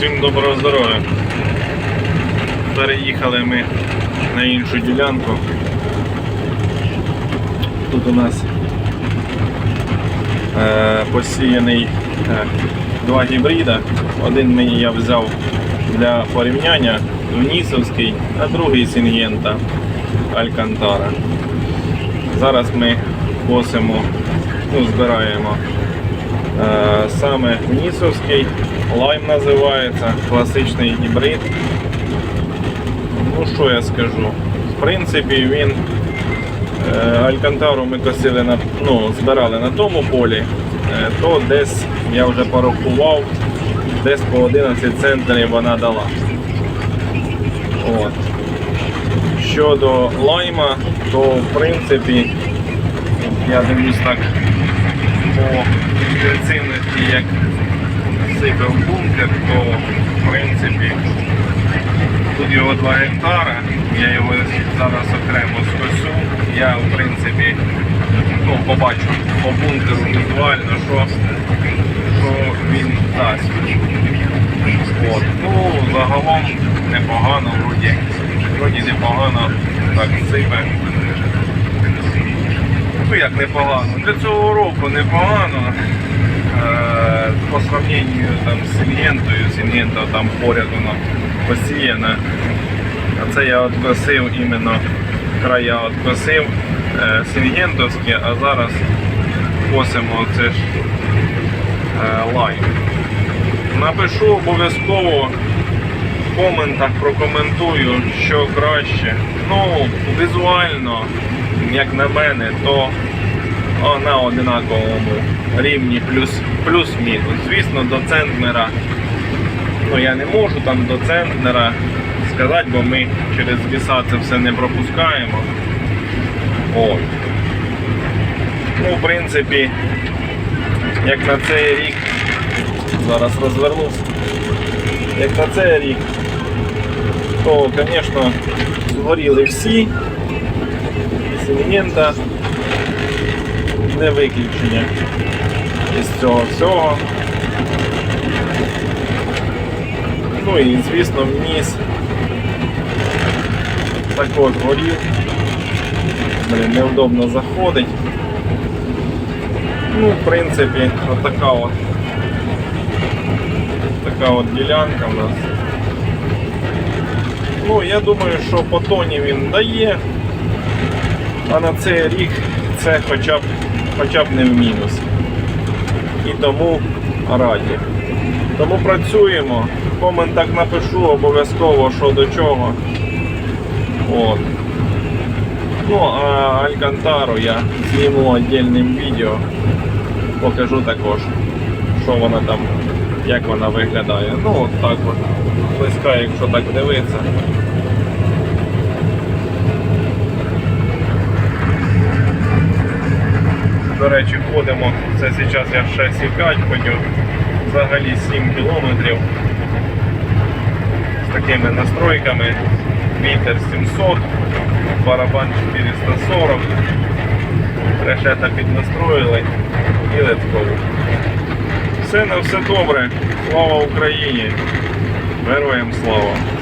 Всім доброго здоров'я. Переїхали ми на іншу ділянку. Тут у нас е, посіяний е, два гібрида. Один мені я взяв для порівняння Нісовський, а другий Сінгента Алькантара. Зараз ми косимо, ну, збираємо Саме Нісовський, лайм називається, класичний гібрид. Ну що я скажу? В принципі, він е, Алькантару ми косили на, ну, збирали на тому полі, е, то десь я вже порахував, десь по 11 центнерів вона дала. От. Щодо лайма, то в принципі я дивлюсь так по інтенсивності, як сипав бункер, то в принципі тут його 2 гектара, я його зараз окремо скосю. Я в принципі ну, побачу по бункеру візуально, що, що він дасть. От. Ну, загалом непогано, вроді, вроді непогано так сипе. Ну як непогано? Для цього року непогано. Е, по сравненню там, з Сінгентою, Сінгента там поряд воно посіяна. А це я откосив іменно края откосив е, Сінгентовські, а зараз косимо це ж е, лайм. Напишу обов'язково в коментах прокоментую, що краще. Ну, візуально, як на мене, то на одинаковому рівні плюс, плюс-мінус. Звісно, до центнера. Ну я не можу там до центнера сказати, бо ми через віса це все не пропускаємо. От. Ну, в принципі, як на цей рік, зараз розвернусь, як на цей рік, то, звісно, згоріли всі. І не виключення із цього всього. Ну і звісно вниз також горів. Блін, неудобно заходить. Ну, в принципі, от така от така от ділянка в нас. Ну, я думаю, що по тоні він дає, а на цей рік це хоча б, хоча б не в мінус. І тому раді. Тому працюємо. В коментах напишу обов'язково, що до чого. От. Ну, а Алькантару я зніму віддільним відео. Покажу також, що вона там, як вона виглядає. Ну, от так от. Близька, якщо так дивитися. До речі, ходимо. Це зараз я 6,5 ходю. Взагалі 7 кілометрів. З такими настройками. Вітер 700, барабан 440. Решета піднастроїли і let's. Все на все добре. Слава Україні! Героям слава!